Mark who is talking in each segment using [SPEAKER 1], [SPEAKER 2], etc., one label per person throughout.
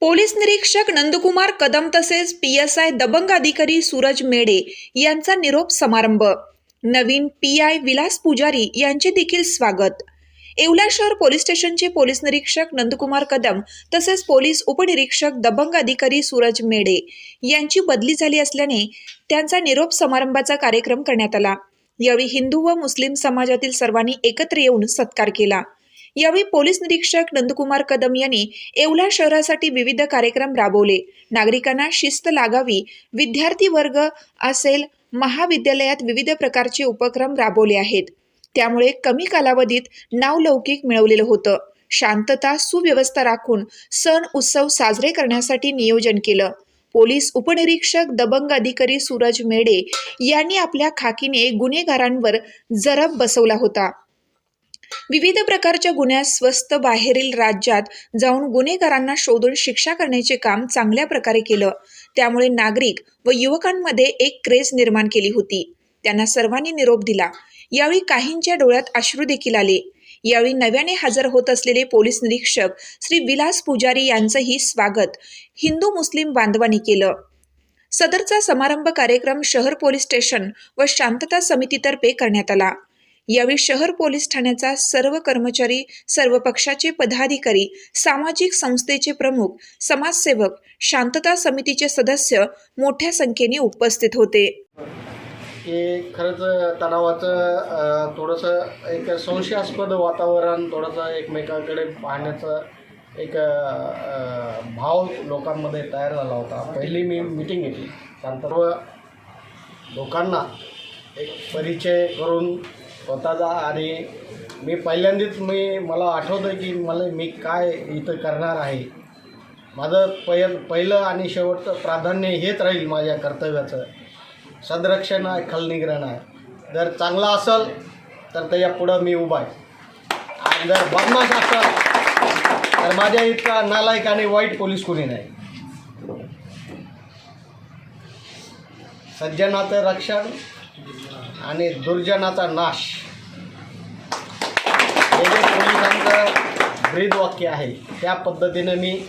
[SPEAKER 1] Police निरीक्षक नंदकुमार कदम तसेच P S I Dabangg अधिकारी सूरज मेडे यांचा निरोप समारंभ. नवीन पी आय विलास पुजारी यांचे देखील स्वागत. येवला शहर पोलीस स्टेशनचे पोलीस निरीक्षक नंदकुमार कदम तसेच पोलीस उपनिरीक्षक दबंग अधिकारी सूरज मेडे यांची बदली झाली असल्याने त्यांचा निरोप समारंभाचा कार्यक्रम करण्यात आला. यावेळी हिंदू व मुस्लिम समाजातील सर्वांनी एकत्र येऊन सत्कार केला. यावेळी पोलीस निरीक्षक नंदकुमार कदम यांनी येवला शहरासाठी विविध कार्यक्रम राबवले. नागरिकांना शिस्त लागावी. विद्यार्थी वर्ग असेल महाविद्यालयात विविध प्रकारचे उपक्रम राबवले आहेत. त्यामुळे कमी कालावधीत नावलौकिक मिळवलेलं होतं. शांतता सुव्यवस्था राखून सण उत्सव साजरे करण्यासाठी नियोजन केलं. पोलीस उपनिरीक्षक दबंग अधिकारी सूरज मेडे यांनी आपल्या खाकीने गुन्हेगारांवर जरब बसवला होता. विविध प्रकारच्या गुन्ह्यात स्वस्त बाहेरील राज्यात जाऊन गुन्हेगारांना शोधून शिक्षा करण्याचे काम चांगल्या प्रकारे केलं. त्यामुळे नागरिक व युवकांमध्ये एक क्रेज निर्माण केली होती. त्यांना सर्वांनी निरोप दिला. यावेळी काहींच्या डोळ्यात अश्रू देखील आले. यावेळी नव्याने हजर होत असलेले पोलीस निरीक्षक श्री विलास पुजारी यांचंही स्वागत हिंदू मुस्लिम बांधवांनी केलं. सदरचा समारंभ कार्यक्रम शहर पोलीस स्टेशन व शांतता समितीतर्फे करण्यात आला. यावेळी शहर पोलीस ठाण्याचा सर्व कर्मचारी सर्व पक्षाचे पदाधिकारी सामाजिक संस्थेचे प्रमुख समाजसेवक शांतता समितीचे सदस्य मोठ्या संख्येने उपस्थित होते.
[SPEAKER 2] की खरंच तणावाचं थोडंसं एक संशयास्पद वातावरण थोडंसं एकमेकाकडे पाहण्याचं एक भाव लोकांमध्ये तयार झाला होता. पहिली मी मिटिंग घेतली. त्यानंतर लोकांना एक परिचय करून स्वतःचा आणि मी पहिल्यांदाच मी मला आठवतं की मला मी काय इथं करणार आहे. माझं पहि पहिलं आणि शेवटचं प्राधान्य हेच राहील माझ्या कर्तव्याचं. संरक्षण आहे खलनिग्रहण आहे. जर चांगला असेल तर त्याच्या पुढं मी उभा आहे. आणि जर बदमाश असेल तर माझ्या इतका नालायक आणि वाईट पोलीस कोणी नाही. सज्जनाचं रक्षण आणि दुर्जनाचा नाश. वाक्य आहे. त्या पद्धतीनं मी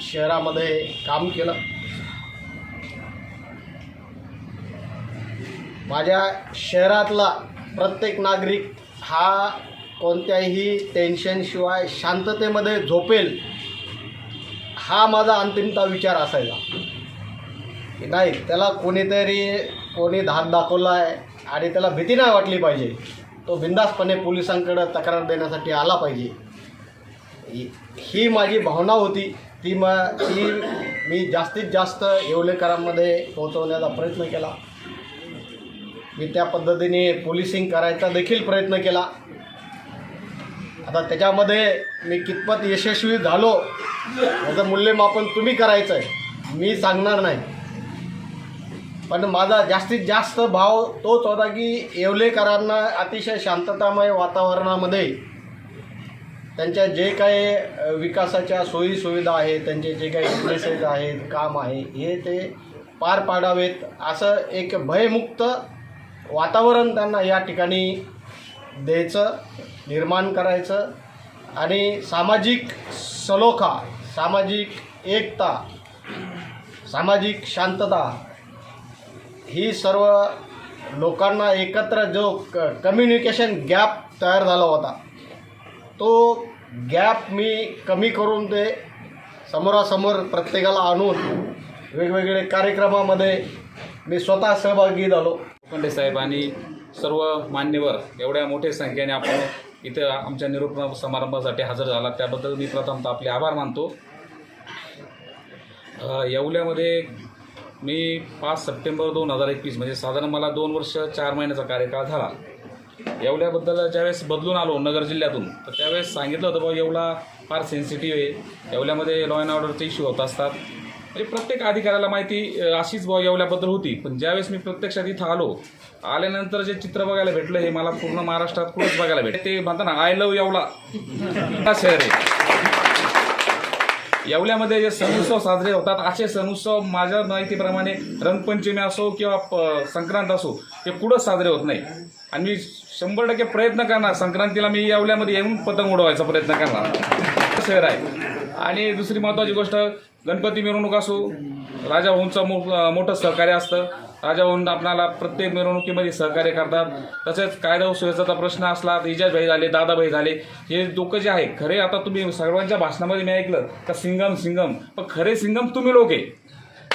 [SPEAKER 2] शहरामध्ये काम केलं. माझ्या शहरातला प्रत्येक नागरिक हा कोणत्याही टेन्शनशिवाय शांततेमध्ये झोपेल हा माझा अंतिमता विचार असायचा. की नाही त्याला कोणीतरी कोणी धाक दाखवला आहे आणि त्याला भीती नाही वाटली पाहिजे. तो बिंदासपणे पोलिसांकडं तक्रार देण्यासाठी आला पाहिजे. ही- माझी भावना होती ती म ती मी जास्तीत जास्त येवलेकरांमध्ये पोहोचवण्याचा प्रयत्न केला. मी त्या पद्धतीने पोलिसिंग करायचा देखील प्रयत्न केला. आता त्याच्यामध्ये मी कितपत यशस्वी झालो याचं मूल्यमापन तुम्ही करायचं आहे मी सांगणार नाही. पण माझा जास्तीत जास्त भाव तोच होता की येवलेकरांना अतिशय शांततामय वातावरणामध्ये त्यांच्या जे काही विकासाच्या सोयीसुविधा आहेत त्यांचे जे काही बिझनेसेस आहेत काम आहे हे ते पार पाडावेत. असं एक भयमुक्त वातावरण त्यांना या ठिकाणी द्यायचं निर्माण करायचं आणि सामाजिक सलोखा सामाजिक एकता सामाजिक शांतता ही सर्व लोकांना एकत्र जो क कम्युनिकेशन गॅप तयार झाला होता. तो गॅप मी कमी करून ते समोरासमोर प्रत्येकाला आणून वेगवेगळे कार्यक्रमामध्ये मी स्वतः सहभागी झालो.
[SPEAKER 3] लोखंडे साहेब आणि सर्व मान्यवर एवढ्या मोठ्या संख्येने आपण इथं आमच्या निरूपण समारंभासाठी हजर झाला. त्याबद्दल मी प्रथमतः आपले आभार मानतो. येवल्यामध्ये मी पाच सप्टेंबर दोन हजार एकवीस म्हणजे साधारण मला दोन वर्ष चार महिन्याचा कार्यकाळ झाला. येवल्याबद्दल ज्यावेळेस बदलून आलो नगर जिल्ह्यातून तर त्यावेळेस सांगितलं होतं बाबा येवला फार सेन्सिटिव्ह आहे. येवल्यामध्ये लॉ अँड ऑर्डरचे इश्यू होत असतात. म्हणजे प्रत्येक अधिकाऱ्याला माहिती अशीच बुवा येवल्याबद्दल होती. पण ज्यावेळेस मी प्रत्यक्षात इथं आलो आल्यानंतर जे चित्र बघायला भेटलं हे मला पूर्ण महाराष्ट्रात कुठंच बघायला भेटलं ते म्हणतात ना आय लव्ह येवला हा शहर आहे. येवल्यामध्ये जे सण उत्सव साजरे होतात असे सण उत्सव माझ्या माहितीप्रमाणे रंगपंचमी असो किंवा संक्रांत असो ते कुठंच साजरे होत नाही. आणि मी शंभर टक्के प्रयत्न करणार. संक्रांतीला मी येवल्यामध्ये येऊन पतंग उडवायचा प्रयत्न करणार. शहर आहे. आणि दुसरी महत्त्वाची गोष्ट गणपती मिरवणूक असो राजाभाऊंचं मो मोठं सहकार्य असतं. राजाभाऊन आपणाला प्रत्येक मिरवणुकीमध्ये सहकार्य करतात. तसेच कायदा सुव्यवस्थेचा प्रश्न असला तर इजाजभाई झाले दादाभाई झाले हे लोकं जे आहे खरे आता तुम्ही सर्वांच्या भाषणामध्ये मी ऐकलं का सिंगम सिंगम. पण खरे सिंगम तुम्ही लोक आहे.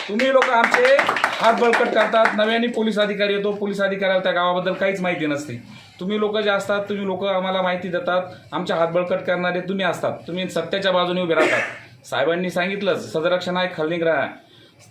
[SPEAKER 3] तुम्ही लोक आमचे हात बळकट करतात. नव्याने पोलीस अधिकारी येतो. पोलीस अधिकाऱ्याला त्या गावाबद्दल काहीच माहिती नसते. तुम्ही लोक जे असतात तुम्ही लोक आम्हाला माहिती देतात. आमच्या हात बळकट करणारे तुम्ही असतात. तुम्ही सत्याच्या बाजूने उभे राहतात. साहेबांनी सांगितलंच सदरक्षण आहे खलनिग्रह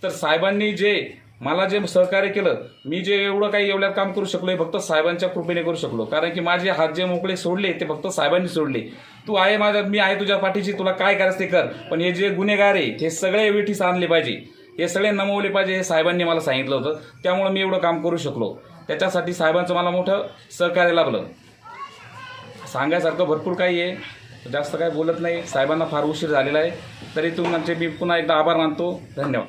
[SPEAKER 3] तर साहेबांनी जे मला जे सहकार्य केलं मी जे एवढं काही एवढ्यात काम करू शकलो हे फक्त साहेबांच्या कृपेने करू शकलो. कारण की माझे हात जे मोकळे सोडले ते फक्त साहेबांनी सोडले. तू आहे माझ्या मी आहे तुझ्या पाठीशी तुला काय करायचं ते कर. पण हे जे गुन्हेगार आहे हे सगळे वेठीस आणले पाहिजे. हे सगळे नमवले पाहिजे हे साहेबांनी मला सांगितलं होतं. त्यामुळं मी एवढं काम करू शकलो. त्याच्यासाठी साहेबांचं मला मोठं सहकार्य लाभलं सांगायसारखं भरपूर काही आहे. जास्त काही बोलत नाही. साहेबांना फार उशीर झालेला आहे. तरी तुमचे मी पुन्हा एकदा आभार मानतो. धन्यवाद.